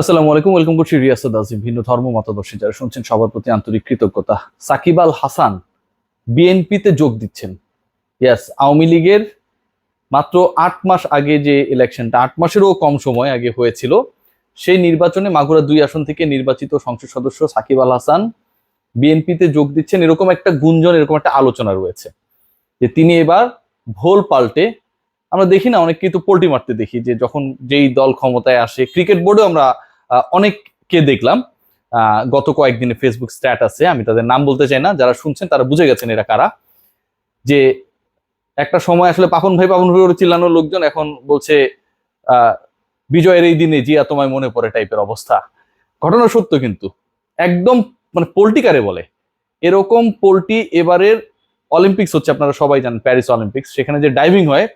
আসসালামু আলাইকুম, ওয়েলকাম করছি রিয়াসাদ আজিম ভিন্ন ধর্ম, মতাদর্শী। যারা শুনছেন, সবার প্রতি আন্তরিক কৃতজ্ঞতা। সাকিব আল হাসান বিএনপিতে যোগ দিচ্ছেন। ইয়াস আওয়ামী লীগের মাত্র আট মাস আগে যে ইলেকশনটা আট মাসেরও কম সময় আগে হয়েছিল, সেই নির্বাচনে মাগুরা দুই আসন থেকে নির্বাচিত সংসদ সদস্য সাকিব আল হাসান বিএনপিতে যোগ দিচ্ছেন। এরকম একটা গুঞ্জন, এরকম একটা আলোচনা রয়েছে যে তিনি এবার ভোল পাল্টে, আমরা দেখি না অনেক কিন্তু পোল্টি মারতে দেখি যে যখন যেই দল ক্ষমতায় আসে, ক্রিকেট বোর্ডেও আমরা অনেককে দেখলাম। গত কয়েকদিনে ফেসবুক স্ট্যাট আছে, আমি তাদের নাম বলতে চাই না, যারা শুনছেন তারা বুঝে গেছেন এরা কারা। যে একটা সময় আসলে পাপন ভাই পাপন ভাই চিল্লানোর লোকজন এখন বলছে বিজয়ের এই দিনে জিয়া তোমায় মনে পড়ে টাইপের অবস্থা। ঘটনা সত্য কিন্তু। একদম মানে পোল্টিকারে বলে? এরকম পোল্টি এবারের অলিম্পিক্স হচ্ছে, আপনারা সবাই জানেন প্যারিস অলিম্পিক্স সেখানে যে ডাইভিং হয়,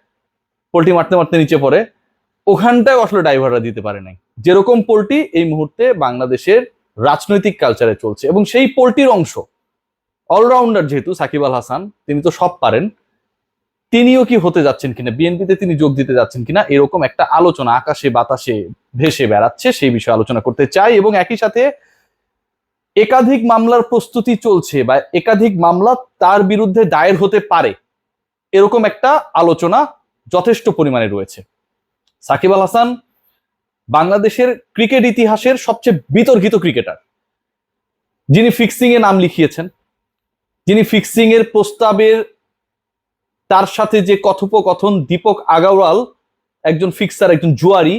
পোল্টি মারতে মারতে নিচে পড়ে ওখানটায় আসলে ড্রাইভাররা দিতে পারে নাই। যেরকম পোল্টি এই মুহূর্তে বাংলাদেশের রাজনৈতিক কালচারে চলছে এবং সেই পোল্টির অংশ অলরাউন্ডার যেহেতু সাকিব আল হাসান, তিনি তো সব পারেন, তিনিও কি হতে যাচ্ছেন কিনা বিএনপিতে তিনি যোগ দিতে যাচ্ছেন কিনা, এরকম একটা আলোচনা আকাশে, বাতাসে ভেসে বেড়াচ্ছে, সেই বিষয়ে আলোচনা করতে চাই এবং একই সাথে একাধিক মামলার প্রস্তুতি চলছে বা একাধিক মামলা তার বিরুদ্ধে দায়ের হতে পারে, এরকম একটা আলোচনা যথেষ্ট পরিমাণে রয়েছে। সাকিব আল হাসান বাংলাদেশের ক্রিকেট ইতিহাসের সবচেয়ে বিতর্কিত ক্রিকেটার। যিনি ফিক্সিং এ নাম লিখিয়েছেন, যিনি ফিক্সিং এর প্রস্তাবের, তার সাথে যে কথোপকথন দীপক আগাওয়াল একজন ফিক্সার, একজন জুয়ারি,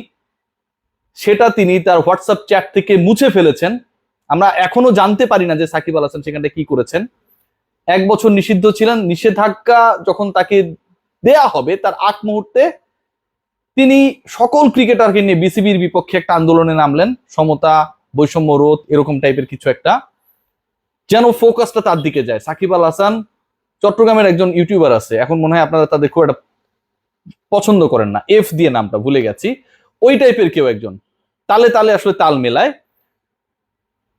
সেটা তিনি তার হোয়াটসঅ্যাপ চ্যাট থেকে মুছে ফেলেছেন। আমরা এখনও জানতে পারি না যে সাকিব আল হাসান সেখানটা কি করেছেন। এক বছর নিষিদ্ধ ছিলেন, নিষেধাজ্ঞা যখন তাকে দেয়া হবে, তার আগ মুহূর্তে তিনি সকল ক্রিকেটারকে নিয়ে বিসিবির বিপক্ষে একটা আন্দোলনে নামলেন। সমতা, বৈষম্য রোধ, এরকম টাইপের কিছু একটা। যেন ফোকাসটা তার দিকে যায়। সাকিব আল হাসান চট্টগ্রামের একজন ইউটিউবার আছে। এখন মনে হয় আপনারা তাদের খুব একটা পছন্দ করেন না। এফ দিয়ে নামটা ভুলে গেছি। ওই টাইপের কেউ একজন। তালে তালে আসলে তাল মেলায়।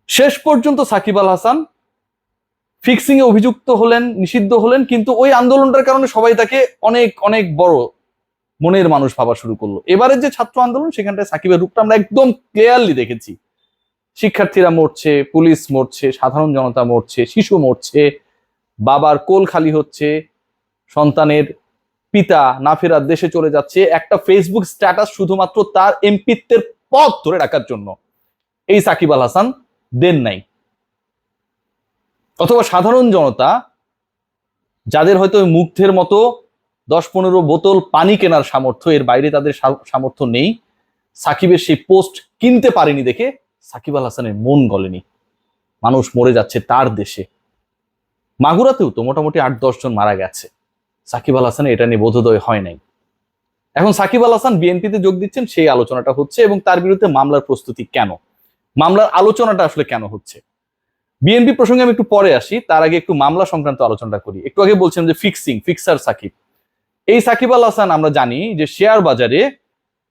শেষ পর্যন্ত সাকিব আল হাসান ফিক্সিং এ অভিযুক্ত হলেন, নিষিদ্ধ হলেন, কিন্তু ওই আন্দোলনটার কারণে সবাই তাকে অনেক অনেক বড় মনের মানুষ ভাবা শুরু করল। এবারের যে ছাত্র আন্দোলন, সেখানটায় সাকিবের রূপটা আমরা একদম ক্লিয়ারলি দেখেছি। শিক্ষার্থীরা মরছে, পুলিশ মরছে, সাধারণ জনতা মরছে, শিশু মরছে, বাবার কোল খালি হচ্ছে, সন্তানের পিতা না ফেরার দেশে চলে যাচ্ছে। একটা ফেসবুক স্ট্যাটাস শুধুমাত্র তার এমপিত্বের পথ ধরে রাখার জন্য। এই সাকিব আল হাসান দেন নাই। অথবা সাধারণ জনতা, যাদের হয়তো মুগ্ধের মতো দশ পনেরো বোতল পানি কেনার সামর্থ্য, এর বাইরে তাদের সামর্থ্য নেই। সাকিবের সেই পোস্ট কিনতে পারেনি দেখে সাকিব আল হাসানের মন গলেনি। মানুষ মরে যাচ্ছে তার দেশে। মাগুরাতেও তো মোটামুটি আট, দশ জন মারা গেছে। সাকিব আল হাসানের এটা নিয়ে বোধোদয় হয় নাই। এখন সাকিব আল হাসান বিএনপিতে যোগ দিচ্ছেন, সেই আলোচনাটা হচ্ছে এবং তার বিরুদ্ধে মামলার প্রস্তুতি কেন? মামলার আলোচনাটা আসলে কেন হচ্ছে? বিএনপি প্রসঙ্গে আমি একটু পরে আসি, তার আগে একটু মামলা সংক্রান্ত আলোচনাটা করি। একটু আগে বলছেন যে ফিক্সিং ফিক্সার সাকিব। এই সাকিব আল হাসান আমরা জানি যে শেয়ার বাজারে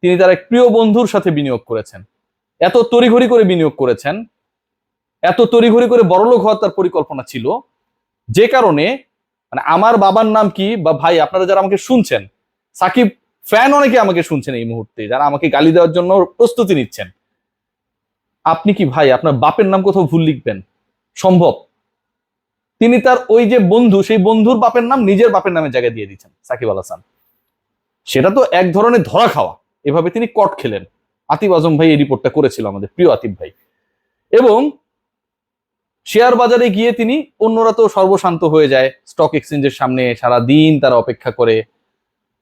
তিনি তার এক প্রিয় বন্ধুর সাথে বিনিয়োগ করেছেন। এত তড়িঘড়ি করে বিনিয়োগ করেছেন। এত তড়িঘড়ি করে বড়লোক হওয়ার তার পরিকল্পনা ছিল। যে কারণে মানে আমার বাবার নাম কি বা ভাই আপনারা যারা আমাকে শুনছেন, সাকিব ফ্যান অনেকে আমাকে শুনছেন এই মুহূর্তে, যারা আমাকে গালি দেওয়ার জন্য প্রস্তুতি নিচ্ছেন। আপনি কি ভাই আপনার বাপের নাম কোথাও ভুল লিখবেন? সম্ভব? তিনি তার ওই যে বন্ধু, সেই বন্ধুর বাপের নাম নিজের বাপের নামে জায়গায় দিয়ে দিচ্ছেন সাকিব আল হাসান। সেটা তো এক ধরনের ধরা খাওয়া। এভাবে তিনি কট খেলেন। আতিফ আজম ভাই এই রিপোর্টটা করেছিল আমাদের প্রিয় আতিফ ভাই। এবং শেয়ার বাজারে গিয়ে তিনি অন্যরা তো সর্বশান্ত হয়ে যায়। স্টক এক্সচেঞ্জের সামনে সারা দিন তারা অপেক্ষা করে।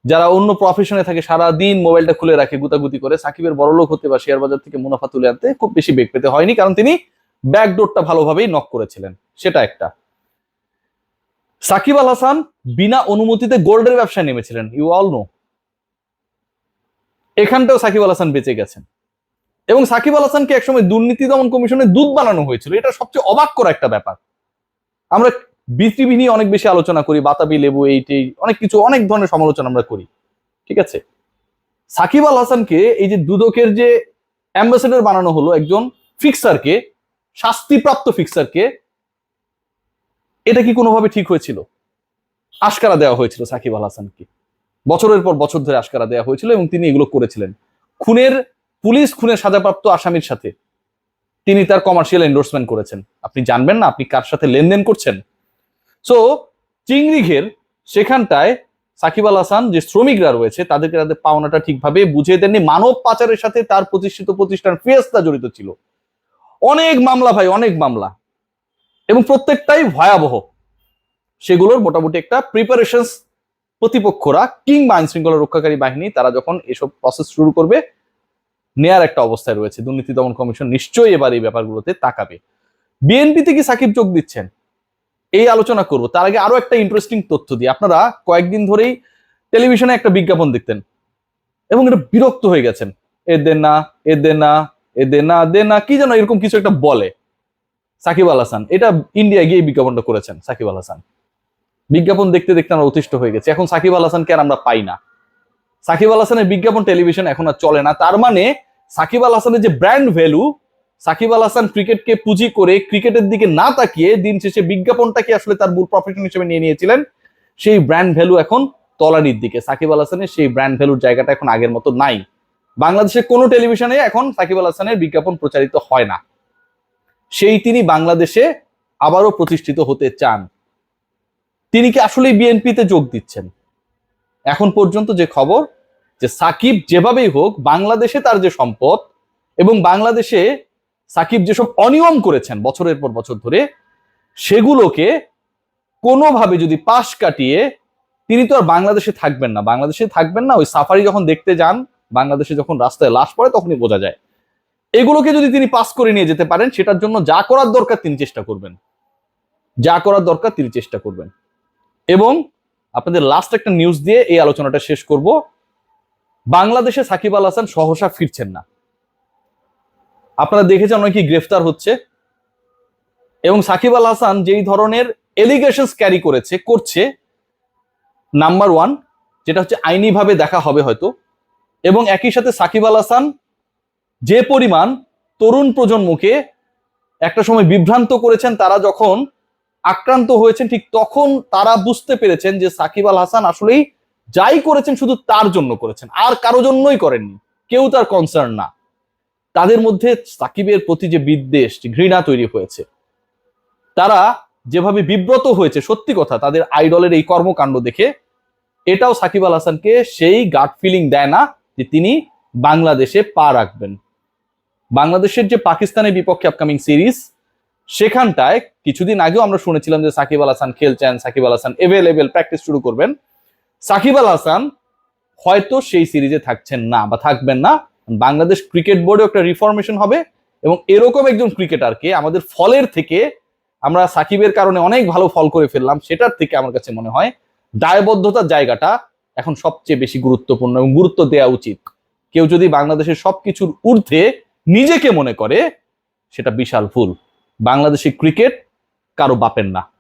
যারা অন্য প্রফেশনে থাকে, সারা দিন মোবাইলটা খুলে রাখে, গুতাগুতি করে। সাকিবের বড়লোক হতে বা শেয়ার বাজার থেকে মুনাফা তুলে আনতে খুব বেশি বেগ পেতে হয়নি, কারণ তিনি ব্যাকডোরটা ভালোভাবেই নক করেছিলেন। সেটা একটা। সাকিব আল হাসান বিনা অনুমতিতে গোল্ডের ব্যবসায় নেমেছিলেন ইউ অল নো এখানটাও সাকিব আল হাসান বেঁচে গেছেন। এবং সাকিব আল হাসানকে একসময় দুর্নীতি দমন কমিশনে দুধ বানানো হয়েছিল। এটা সবচেয়ে অবাক করা একটা ব্যাপার। আমরা বিসিবি নিয়ে অনেক বেশি আলোচনা করি, বাতাবি, লেবু এইটি অনেক কিছু, অনেক ধরনের সমালোচনা আমরা করি। ঠিক আছে? সাকিব আল হাসানকে এই যে দুদকের যে অ্যাম্বাসেডর বানানো হলো একজন ফিক্সারকে শাস্তিপ্রাপ্ত ফিক্সারকে এটা কি কোনোভাবে ঠিক হয়েছিল? আশকারা দেওয়া হয়েছিল সাকিব আল হাসানকে। বছরের পর বছর ধরে আশকারা দেওয়া হয়েছিল এবং তিনি এগুলো করেছিলেন। খুনের, পুলিশ খুনের সাজাপ্রাপ্ত আসামির সাথে তিনি তার কমার্শিয়াল এন্ডোর্সমেন্ট করেছেন। আপনি জানবেন না আপনি কার সাথে লেনদেন করছেন? সো চিংড়িঘের সেখানটায় সাকিব আল হাসান যে শ্রমিকরা রয়েছে, তাদেরকে তাদের পাওনাটা ঠিকভাবে বুঝিয়ে দেননি। মানব পাচারের সাথে তার প্রতিষ্ঠিত প্রতিষ্ঠান ফিয়েস্তা জড়িত ছিল। অনেক মামলা ভাই, অনেক মামলা। এবং প্রত্যেকটাই ভয়াবহ। সেগুলোর মোটামুটি একটা প্রিপারেশন প্রতিপক্ষরা কিংবা আইন শৃঙ্খলা রক্ষাকারী বাহিনী, তারা যখন এসব প্রসেস শুরু করবে, নেয়ার একটা অবস্থায় রয়েছে। দুর্নীতি দমন কমিশন নিশ্চয়ই এবার এই ব্যাপারগুলোতে তাকাবে। বিএনপিতে কি সাকিব যোগ দিচ্ছেন? এই আলোচনা করব। তার আগে আরও একটা ইন্টারেস্টিং তথ্য দিই। আপনারা কয়েকদিন ধরেই টেলিভিশনে একটা বিজ্ঞাপন দেখতেন এবং এটা বিরক্ত হয়ে গেছেন। এ দে না, এ দে না, এ দে না দে না, কি যেন এরকম কিছু একটা বলে। সাকিব আল হাসান। এটা ইন্ডিয়া গিয়ে বিজ্ঞাপনটা করেছেন সাকিব আল হাসান। বিজ্ঞাপন দেখতে দেখতে আমরা অতিষ্ঠ হয়ে গেছে। এখন সাকিব আল হাসানকে আর আমরা পাই না। সাকিব আল হাসানের বিজ্ঞাপন টেলিভিশন এখন আর চলে না। তার মানে সাকিব আল হাসানের যে ব্র্যান্ড ভ্যালু, সাকিব আল হাসান ক্রিকেটকে পুঁজি করে ক্রিকেটের দিকে না তাকিয়ে দিন শেষে বিজ্ঞাপনটাকে আসলে তার মূল প্রফেশন হিসেবে নিয়ে নিয়েছিলেন। সেই ব্র্যান্ড ভ্যালু এখন তলানির দিকে। সাকিব আল হাসানের সেই ব্র্যান্ড ভ্যালুর জায়গাটা এখন আগের মতো নাই। বাংলাদেশের কোনো টেলিভিশনে এখন সাকিব আল হাসানের বিজ্ঞাপন প্রচারিত হয় না। সেই তিনি বাংলাদেশে আবারও প্রতিষ্ঠিত হতে চান। তিনি কি আসলেই বিএনপিতে যোগ দিচ্ছেন? এখন পর্যন্ত যে খবর যে সাকিব যেভাবেই হোক বাংলাদেশে তার যে সম্পদ এবং বাংলাদেশে সাকিব যেসব অনিয়ম করেছেন বছরের পর বছর ধরে, সেগুলোকে কোনোভাবে যদি পাশ কাটিয়ে তিনি তো আর বাংলাদেশে থাকবেন না। বাংলাদেশে থাকবেন না, ওই সাফারি যখন দেখতে যান, বাংলাদেশে যখন রাস্তায় লাশ পড়ে তখনই বোঝা যায়। এগুলোকে যদি তিনি পাস করে নিয়ে যেতে পারেন, সেটার জন্য যা করার দরকার তিনি চেষ্টা করবেন। যা করার দরকার তিনি চেষ্টা করবেন। এবং আপনাদের লাস্ট একটা নিউজ দিয়ে এই আলোচনাটা শেষ করব। বাংলাদেশে সাকিব আল হাসান সহসা ফিরছেন না। আপনারা দেখেছেন অনেকেই গ্রেফতার হচ্ছে। এবং সাকিব আল হাসান যেই ধরনের এলিগেশন ক্যারি করেছে, করছে নাম্বার ওয়ান যেটা হচ্ছে আইনিভাবে দেখা হবে হয়তো। এবং একই সাথে সাকিব আল হাসান যে পরিমাণ তরুণ প্রজন্মকে একটা সময় বিভ্রান্ত করেছেন, তারা যখন আক্রান্ত হয়েছেন, ঠিক তখন তারা বুঝতে পেরেছেন যে সাকিব আল হাসান আসলেই যাই করেছেন, শুধু তার জন্য করেছেন। আর কারও জন্যই করেননি। কেউ তার কনসার্ন না। তাদের মধ্যে সাকিবের প্রতি যে বিদ্বেষ ঘৃণা তৈরি হয়েছে, তারা যেভাবে বিব্রত হয়েছে, সত্যি কথা, তাদের আইডলের এই কর্মকাণ্ড দেখে এটাও সাকিব আল হাসানকে সেই গাট ফিলিং দেয় না যে তিনি বাংলাদেশে পা রাখবেন। বাংলাদেশের যে পাকিস্তানের বিপক্ষে আপকামিং সিরিজ সেখানটায় কিছুদিন আগেও আমরা শুনেছিলাম যে সাকিব আল হাসান খেলছেন, সাকিব আল হাসান এভেলেবেল প্র্যাকটিস শুরু করবেন। সাকিব আল হাসান হয়তো সেই সিরিজে থাকছেন না বা থাকবেন না। বাংলাদেশ ক্রিকেট বোর্ডে একটা রিফরমেশন হবে এবং এরকম একজন ক্রিকেটারকে আমাদের ফলের থেকে আমরা সাকিবের কারণে অনেক ভালো ফল করে ফেললাম, সেটার থেকে আমার কাছে মনে হয় দায়বদ্ধতার জায়গাটা এখন সবচেয়ে বেশি গুরুত্বপূর্ণ এবং গুরুত্ব দেওয়া উচিত। কেউ যদি বাংলাদেশের সবকিছুর ঊর্ধ্বে নিজেকে মনে করে সেটা বিশাল ভুল। বাংলাদেশি ক্রিকেট কারও বাপের না।